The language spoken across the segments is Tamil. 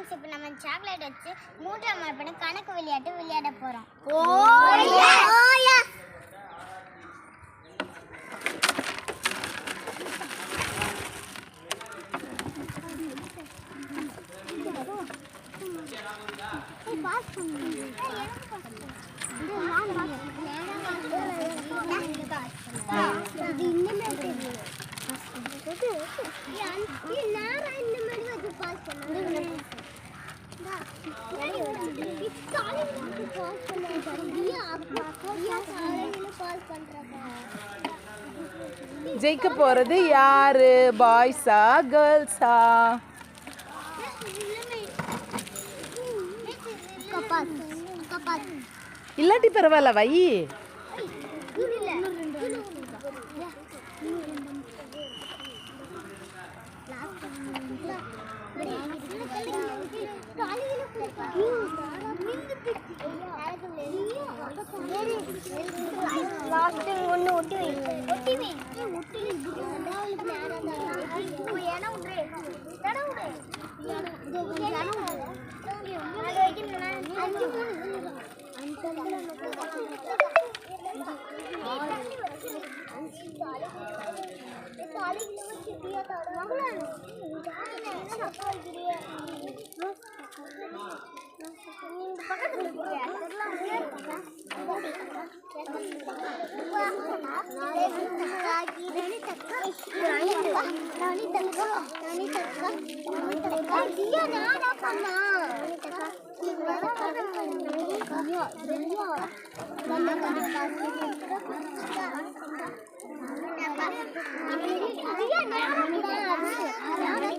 ஃப்ரெண்ட்ஸ் இப்போ நம்ம சாக்லேட் வச்சு மூன்றாம் மரப்பணி கணக்கு விளையாட்டு விளையாட போறோம். ஜெயிக்க போறது யாரு? பாய்ஸா கேர்ள்ஸா இல்லாட்டி பரவாயில்ல வை. லாஸ்ட் ஒன்று ஒட்டி வை ஒட்டி வை ஒட்டி வை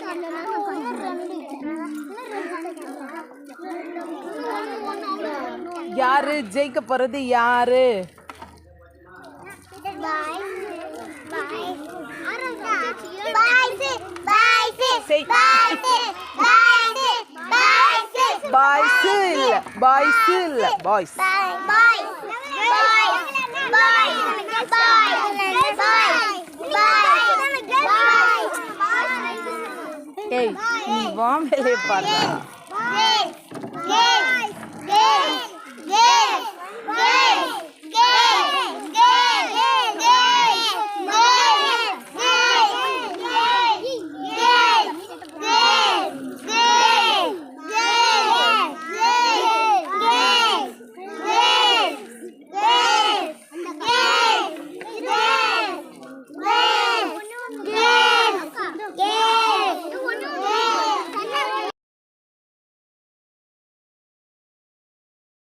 何だ யாரு? ஜெயிக்க போறது யாரு. பாய்ஸ் இல்ல பாய்ஸ் இல்ல பாய்ஸ் ஏய் நீ வா வேலையை பாரு